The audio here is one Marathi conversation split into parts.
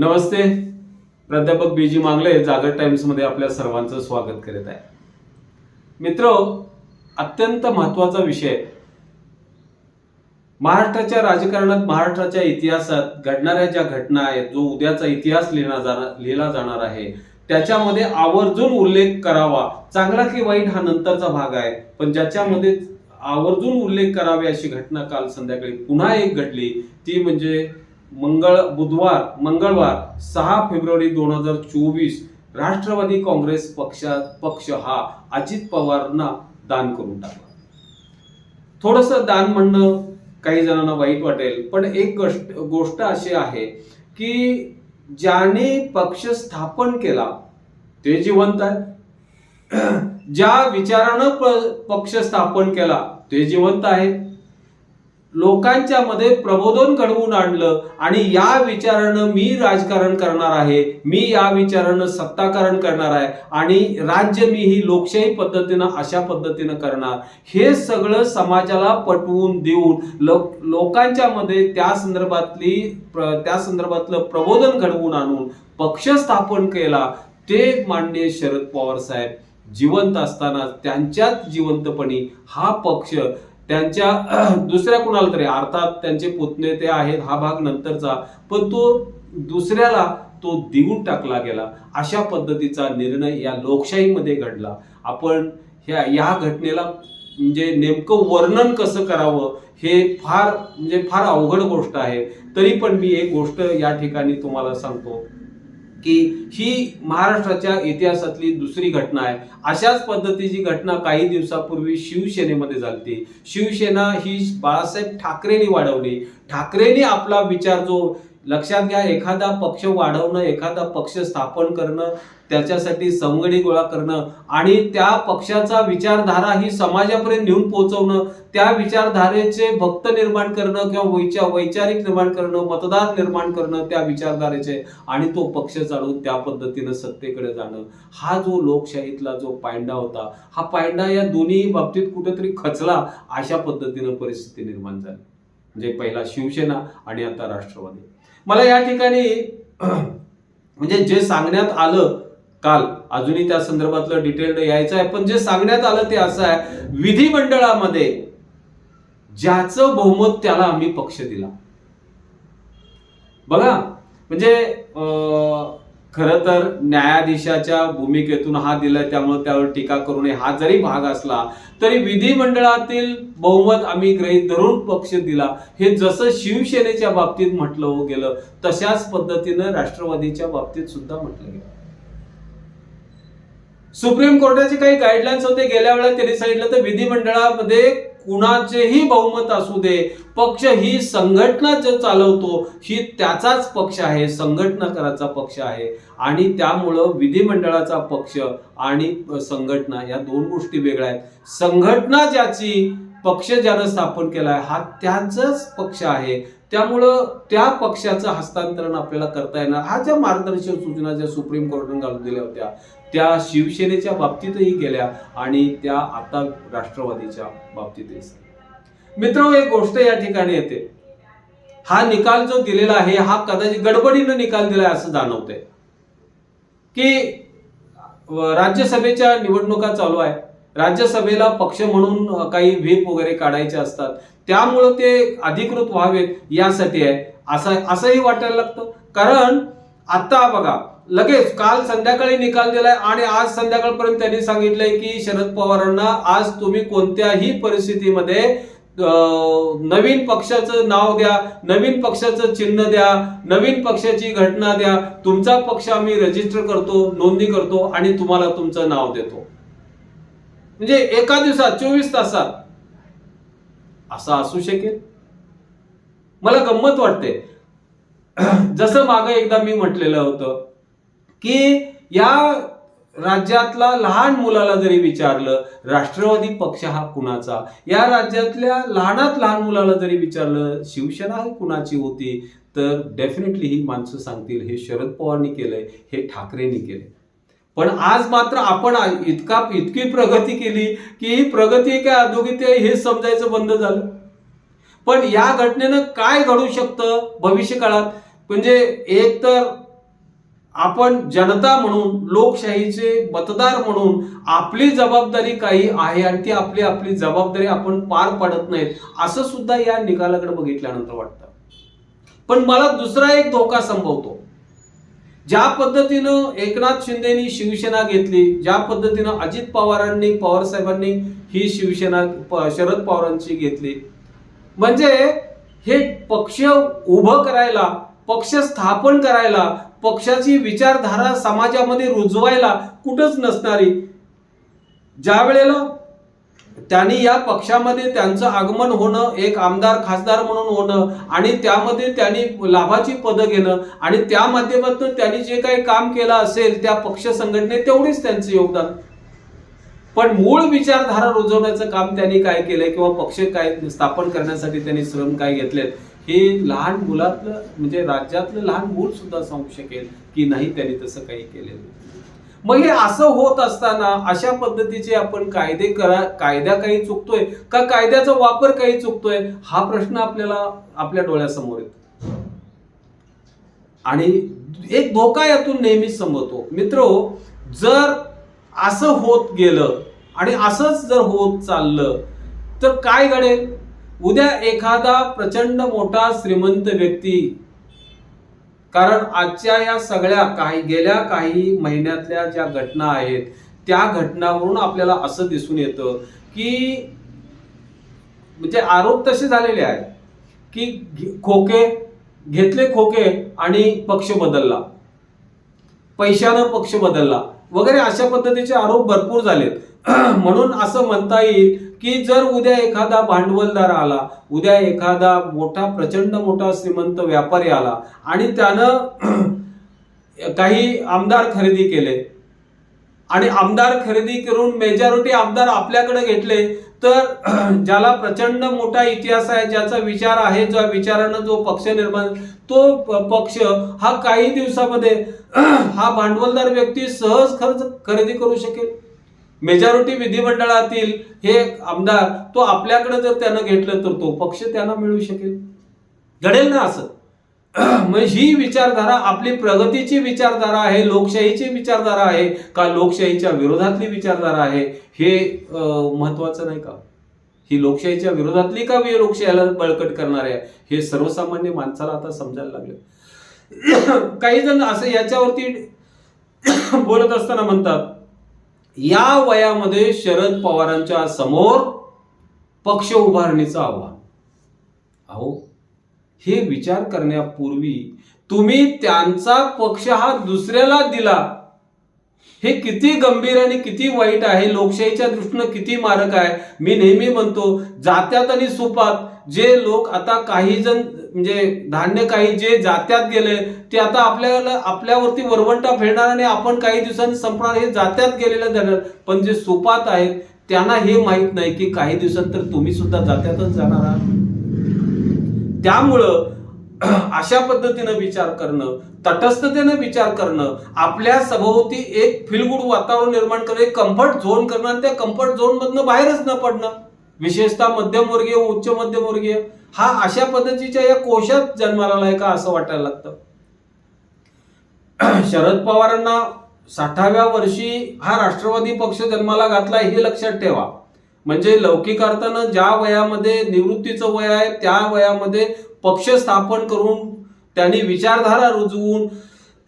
नमस्ते. प्राध्यापक बी जी मांगले जागर टाइम्समध्ये आपल्या सर्वांचं स्वागत करीत आहे. मित्र अत्यंत महत्त्वाचा विषय. महाराष्ट्राच्या राजकारणात महाराष्ट्राच्या इतिहासात घडणाऱ्या ज्या घटना आहेत जो उद्याचा इतिहास लिहिला जाणार लिहिला जाणार आहे त्याच्यामध्ये आवर्जून उल्लेख करावा. चांगला की वाईट हा नंतरचा भाग आहे पण ज्याच्यामध्ये आवर्जून उल्लेख करावे अशी घटना काल संध्याकाळी पुन्हा एक घडली ती म्हणजे मंगळ बुधवार मंगळवार सहा फेब्रुवारी दोन हजार चोवीस राष्ट्रवादी काँग्रेस पक्षा पक्ष हा अजित पवारांना दान करून टाकला. थोडस दान म्हणणं काही जणांना वाईट वाटेल पण एक गोष्ट गोष्ट अशी आहे की ज्याने पक्ष स्थापन केला ते जिवंत आहे ज्या विचारानं प- पक्ष स्थापन केला ते जिवंत आहे लोकांच्या मध्ये प्रबोधन घडवून आणलं आणि या विचारानं मी राजकारण करणार आहे मी या विचारानं सत्ताकरण करणार आहे आणि राज्य मी ही लोकशाही पद्धतीनं अशा पद्धतीनं करणार. हे सगळं समाजाला पटवून देऊन लोक लोकांच्या मध्ये त्या संदर्भातली प्र- त्या संदर्भातलं प्रबोधन घडवून आणून पक्ष स्थापन केला ते माननीय शरद पवार साहेब जिवंत असताना त्यांच्याच जिवंतपणी हा पक्ष त्यांच्या दुसऱ्या कुणाला तरी अर्थात त्यांचे पुतणे ते आहेत हा भाग नंतरचा. पण तो दुसऱ्याला तो देऊन टाकला गेला. अशा पद्धतीचा निर्णय या लोकशाहीमध्ये घडला. आपण ह्या या घटनेला म्हणजे नेमकं वर्णन कसं करावं हे फार म्हणजे फार अवघड गोष्ट आहे. तरी पण मी एक गोष्ट या ठिकाणी तुम्हाला सांगतो. की ही महाराष्ट्राच्या इतिहासातली दुसरी घटना आहे. अशाच पद्धतीची घटना काही दिवसापूर्वी शिवसेनेमध्ये झाली शिवसेना ही बाळासाहेब ठाकरेंनी वाढवली. ठाकरेंनी आपला विचार जो लक्षात घ्या एखादा पक्ष वाढवणं एखादा पक्ष स्थापन करणं त्याच्यासाठी संगणी गोळा करणं आणि त्या पक्षाचा विचारधारा ही समाजापर्यंत नेऊन पोहोचवणं त्या विचारधारेचे भक्त निर्माण करणं किंवा वैचा वैचारिक निर्माण करणं मतदार निर्माण करणं त्या विचारधारेचे आणि तो पक्ष चालवून त्या पद्धतीनं सत्तेकडे जाणं. हा जो लोकशाहीतला जो पायंडा होता हा पायंडा या दोन्ही बाबतीत कुठेतरी खचला अशा पद्धतीनं परिस्थिती निर्माण झाली. म्हणजे पहिला शिवसेना आणि आता राष्ट्रवादी. मला या ठिकाणी म्हणजे जे सांगण्यात आलं काल अजूनही त्या संदर्भातलं डिटेल यायचं आहे पण जे सांगण्यात आलं ते असं आहे विधिमंडळामध्ये ज्याचं बहुमत त्याला आम्ही पक्ष दिला. बघा म्हणजे खरं तर न्यायाधीशाच्या भूमिकेतून हा दिलाय त्यामुळे त्यावर टीका करू नये हा जरी भाग असला तरी विधिमंडळातील बहुमत आम्ही गृहीत धरून पक्ष दिला. हे जसं शिवसेनेच्या बाबतीत म्हटलं गेलं तशाच पद्धतीनं राष्ट्रवादीच्या बाबतीत सुद्धा म्हटलं गेलं. सुप्रीम कोर्टाचे काही गाईडलाईन्स होते. गेल्या वेळेला त्यांनी सांगितलं तर विधिमंडळामध्ये कुणाचेही बहुमत असू दे पक्ष ही संघटना जो चालवतो ही त्याचाच पक्ष आहे संघटना कराचा पक्ष आहे. आणि त्यामुळं विधिमंडळाचा पक्ष आणि संघटना या दोन गोष्टी वेगळ्या आहेत. संघटना ज्याची पक्ष ज्यानं स्थापन केलाय हा त्याचाच पक्ष आहे. त्यामुळं त्या पक्षाचं हस्तांतरण आपल्याला करता येणार. हा ज्या मार्गदर्शक सूचना ज्या सुप्रीम कोर्टाने घालून दिल्या होत्या त्या शिवसेनेच्या बाबतीतही गेल्या आणि त्या आता राष्ट्रवादीच्या बाबतीतही मित्र एक गोष्ट या ठिकाणी येते. हा निकाल जो दिलेला आहे हा कदाचित गडबडीनं निकाल दिलाय असं जाणवतंय. की राज्यसभेच्या निवडणुका चालू आहे. राज्यसभेला पक्ष म्हणून काही व्हीप वगैरे काढायचे असतात. त्यामुळं ते अधिकृत व्हावेत यासाठी आहे. असं असंही वाटायला लागतं. कारण आता बघा लगेच काल संध्याकाळी निकाल दिलाय आणि आज संध्याकाळपर्यंत त्यांनी सांगितलंय की शरद पवारांना आज तुम्ही कोणत्याही परिस्थितीमध्ये नवीन पक्षाचं नाव द्या नवीन पक्षाचं चिन्ह द्या नवीन पक्षाची घटना द्या तुमचा पक्ष आम्ही रजिस्टर करतो नोंदणी करतो आणि तुम्हाला तुमचं नाव देतो. म्हणजे एका दिवसात चोवीस तासात. असं असू शकेल. मला गंमत वाटते. जसं मागं एकदा मी म्हटलेलं होतं की या राज्यातला लहान मुलाला जरी विचारलं राष्ट्रवादी पक्ष हा कुणाचा? या राज्यातल्या लहानात लहान मुलाला जरी विचारलं शिवसेना ही कुणाची होती? तर डेफिनेटली ही माणसं सांगतील हे शरद पवारनी केलंय हे ठाकरेंनी केलंय. पण आज मात्र आपण इतका इतकी प्रगती केली की ही प्रगती काय अधोगती आहे हे समजायचं बंद झालं. पण या घटनेनं काय घडू शकतं भविष्य काळात म्हणजे एक तर आपण जनता म्हणून लोकशाहीचे मतदार म्हणून आपली जबाबदारी काही आहे आणि ती आपली आपली जबाबदारी आपण पार पाडत नाहीत असं सुद्धा या निकालाकडे बघितल्यानंतर वाटतं. पण मला दुसरा एक धोका संभवतो. ज्या पद्धतीनं एकनाथ शिंदेनी शिवसेना घेतली ज्या पद्धतीनं अजित पवारांनी पवार साहेबांनी ही शिवसेना शरद पवारांची घेतली. म्हणजे हे पक्ष उभं करायला पक्ष स्थापन करायला पक्षाची विचारधारा समाजामध्ये रुजवायला कुठंच नसणारी. ज्या वेळेला त्यांनी या पक्षामध्ये त्यांचं आगमन होणं एक आमदार खासदार म्हणून होणं आणि त्यामध्ये त्यांनी लाभाची पदं घेणं आणि त्या माध्यमातून त्यांनी जे काही काम केलं असेल त्या पक्ष संघटनेत तेवढीच त्यांचं योगदान. पण मूळ विचारधारा रुजवण्याचं काम त्यांनी काय केलंय किंवा पक्ष काय स्थापन करण्यासाठी त्यांनी श्रम काय घेतलेत? हे लहान मुलातलं म्हणजे राज्यातलं लहान मूल सुद्धा सांगू शकेल की नाही त्यांनी तसं काही केलेलं. मग हे असं होत असताना अशा पद्धतीचे आपण कायदे करा कायद्या काही चुकतोय का कायद्याचा वापर काही चुकतोय? हा प्रश्न आपल्याला आपल्या डोळ्यासमोर येतो. आणि एक धोका यातून नेहमीच समजतो. मित्र जर असं होत गेलं आणि असंच जर होत चाललं तर काय घडेल? उद्या एखादा प्रचंड मोठा श्रीमंत व्यक्ती कारण आजच्या या सगळ्या काही गेल्या काही महिन्यातल्या ज्या घटना आहेत त्या घटनावरून आपल्याला असं दिसून येतं की म्हणजे आरोप तसे झालेले आहेत की खोके घेतले खोके आणि पक्ष बदलला. पैशानं पक्ष बदलला. वगैरे अशा पद्धतीचे आरोप भरपूर झालेत. म्हणून असं म्हणता येईल की जर उद्या एखादा भांडवलदार आला उद्या एखादा मोठा प्रचंड मोठा श्रीमंत व्यापारी आला आणि त्यानं काही आमदार खरेदी केले आणि आमदार खरेदी करून मेजॉरिटी आमदार आपल्याकडे घेतले तर ज्याला प्रचंड मोठा इतिहास आहे ज्याचा विचार आहे ज्या विचारानं जो पक्ष निर्माण तो पक्ष हा काही दिवसामध्ये हा भांडवलदार व्यक्ती सहज खर्च खरेदी करू शकेल. मेजॉरिटी विधिमंडळातील हे आमदार तो आपल्याकडे जर त्यानं घेतलं तर तो पक्ष त्यांना मिळू शकेल? घडेल ना असं? मग ही विचारधारा आपली प्रगतीची विचारधारा आहे लोकशाहीची विचारधारा आहे का लोकशाहीच्या विरोधातली विचारधारा आहे? हे महत्वाचं नाही का? ही लोकशाहीच्या विरोधातली का लोकशाहीला बळकट करणार आहे? हे सर्वसामान्य माणसाला आता समजायला लागलं. काही जण असं याच्यावरती बोलत असताना म्हणतात या वयामध्ये शरद पवारांच्या समोर पक्ष उभारणीचं आव्हान. अहो हे विचार करण्यापूर्वी तुम्ही त्यांचा पक्ष हा दुसऱ्याला दिला. हे किती गंभीर आणि किती वाईट आहे लोकशाहीच्या दृष्टीनं किती मारक आहे मी नेहमी म्हणतो जात्यात आणि सुपात जे लोक आता काही जण म्हणजे धान्य काही जे जात्यात गेले ते आता आपल्याला आपल्यावरती वरवंटा फेडणार आणि आपण काही दिवसांनी संपणार हे जात्यात गेलेलं जाणार. पण जे सुपात आहेत त्यांना हे माहीत नाही की काही दिवसांतर तुम्ही सुद्धा जात्यातच जाणार आहात. त्यामुळं अशा पद्धतीनं विचार करणं तटस्थतेनं विचार करणं आपल्या सभोवती एक फिलगुड वातावरण निर्माण करणं एक कम्फर्ट झोन करणं आणि त्या कम्फर्ट झोन मधनं बाहेरच न पडणं. विशेषतः मध्यमवर्गीय उच्च मध्यमवर्गीय हा अशा पद्धतीच्या या कोशात जन्माला आहे का असं वाटायला लागतं. शरद पवारांना साठाव्या वर्षी हा राष्ट्रवादी पक्ष जन्माला घातला हे लक्षात ठेवा. म्हणजे लौकिक अर्थानं ज्या वयामध्ये निवृत्तीचं वय आहे त्या वयामध्ये पक्ष स्थापन करून त्यांनी विचारधारा रुजवून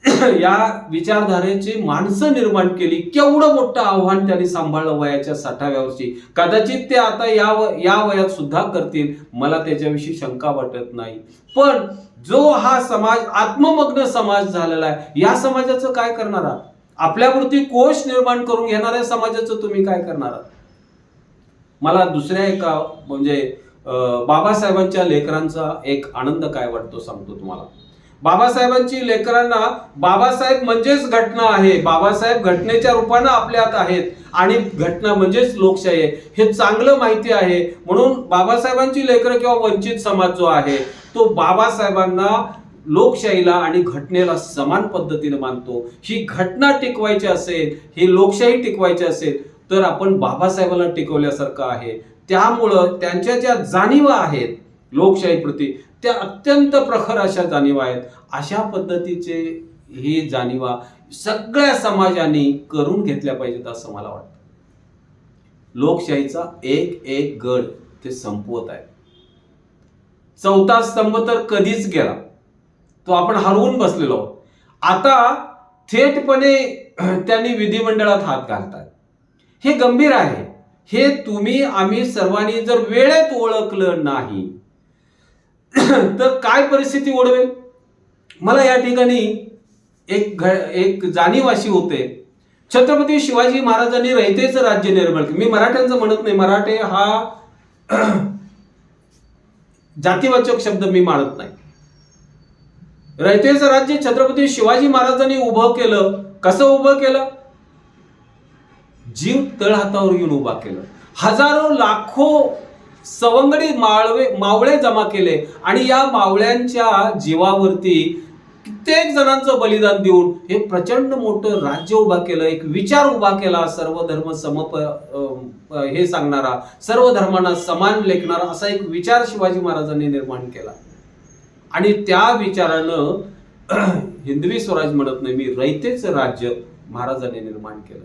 या विचारधारेची माणसं निर्माण केली. केवढं मोठं आव्हान त्यांनी सांभाळलं वयाच्या साठाव्या वर्षी कदाचित ते आता या व- या वयात सुद्धा करतील. मला त्याच्याविषयी शंका वाटत नाही. पण जो हा समाज आत्ममग्न समाज झालेला आहे या समाजाचं काय करणार आहात? आपल्यावरती कोश निर्माण करून घेणाऱ्या समाजाचं तुम्ही काय करणार आहात? मला दुसऱ्या एका म्हणजे बाबासाहेबांच्या लेकरांचा एक आनंद काय वाटतो सांगतो तुम्हाला. बाबासाहेबांची लेकरांना बाबासाहेब म्हणजेच घटना आहे. बाबासाहेब घटनेच्या रूपानं आपल्यात आहेत. आणि घटना म्हणजेच लोकशाही आहे. हे चांगलं माहिती आहे. म्हणून बाबासाहेबांची लेकरं किंवा वंचित समाज जो आहे तो बाबासाहेबांना लोकशाहीला आणि घटनेला समान पद्धतीने मानतो. ही घटना टिकवायची असेल ही लोकशाही टिकवायची असेल तर आपण बाबासाहेबांना टिकवल्यासारखं आहे. त्यामुळं त्यांच्या ज्या जाणीवा आहेत लोकशाहीप्रती त्या अत्यंत प्रखर अशा जाणीवा आहेत. अशा पद्धतीचे हे जाणीवा सगळ्या समाजाने करून घेतल्या पाहिजेत असं मला वाटतं. लोकशाहीचा एक एक गड ते संपवत आहे. चौथा स्तंभ तर कधीच गेला. तो आपण हरवून बसलेलो आहोत. आता थेटपणे त्यांनी विधिमंडळात हात घालतात हे गंभीर आहे. हे तुम्ही आम्ही सर्वांनी जर वेळेत ओळखलं नाही तर काय परिस्थिती ओढवेल? मला या ठिकाणी एक घ एक जाणीव अशी होते. छत्रपती शिवाजी महाराजांनी रयतेचं राज्य निर्माण केलं. मी मराठ्यांचं म्हणत नाही. मराठे हा जातीवाचक शब्द मी मानत नाही. रहितेचं राज्य छत्रपती शिवाजी महाराजांनी उभं केलं. कसं उभं केलं? जीव तळहातावर येऊन उभा केलं. हजारो लाखो सवंगडी माळवे मावळे जमा केले आणि या मावळ्यांच्या जीवावरती कित्येक जणांचं बलिदान देऊन हे प्रचंड मोठं राज्य उभा केलं एक विचार उभा केला सर्व धर्म समप हे सांगणारा सर्व धर्मांना समान लेखणारा असा एक विचार शिवाजी महाराजांनी निर्माण केला. आणि त्या विचारानं हिंदवी स्वराज म्हणत नाही मी रयतेचं राज्य महाराजांनी निर्माण केलं.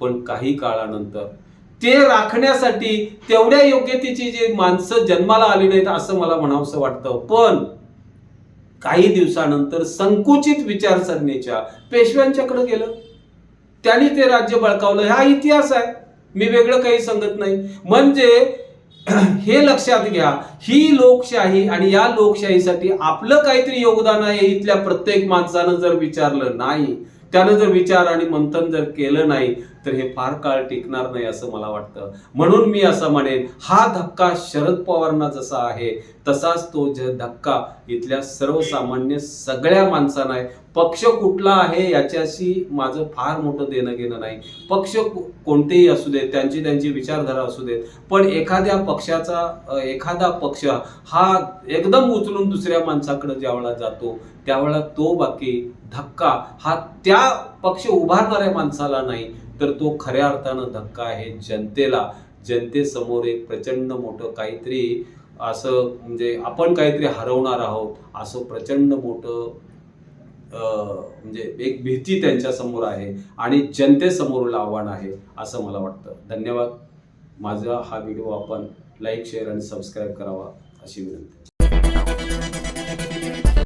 पण काही काळानंतर ते राखण्यासाठी तेवढ्या योग्यतेची जी माणसं जन्माला आली नाहीत असं मला म्हणावंसं वाटतं. पण काही दिवसानंतर संकुचित विचारसरणीच्या पेशव्यांच्याकडे गेलं. त्यांनी ते राज्य बळकावलं. हा इतिहास आहे. मी वेगळं काही सांगत नाही. म्हणजे हे लक्षात घ्या. ही लोकशाही आणि या लोकशाहीसाठी आपलं काहीतरी योगदान आहे. इथल्या प्रत्येक माणसानं जर विचारलं नाही त्यानं जर विचार आणि मंथन जर केलं नाही तर हे फार काळ टिकणार नाही असं मला वाटतं. म्हणून मी असं म्हणेन हा धक्का शरद पवारांना जसा आहे तसाच तो ज धक्का इथल्या सर्वसामान्य सगळ्या माणसांना आहे. पक्ष कुठला आहे याच्याशी माझं फार मोठं देणं घेणं नाही. पक्ष कोणतेही असू देत त्यांची त्यांची विचारधारा असू देत पण एखाद्या पक्षाचा एखादा पक्ष हा एकदम उचलून दुसऱ्या माणसाकडे ज्यावेळेला जातो त्यावेळेला तो बाकी धक्का हा त्या पक्ष उभारणाऱ्या माणसाला नाही. तर तो खऱ्या अर्थानं धक्का आहे जनतेला. जनतेसमोर एक प्रचंड मोठं काहीतरी असं म्हणजे आपण काहीतरी हरवणार आहोत असं प्रचंड मोठं म्हणजे एक भीती त्यांच्यासमोर आहे आणि जनतेसमोर आव्हान आहे असं मला वाटतं. धन्यवाद. माझा हा व्हिडिओ आपण लाईक शेअर आणि सबस्क्राईब करावा अशी विनंती.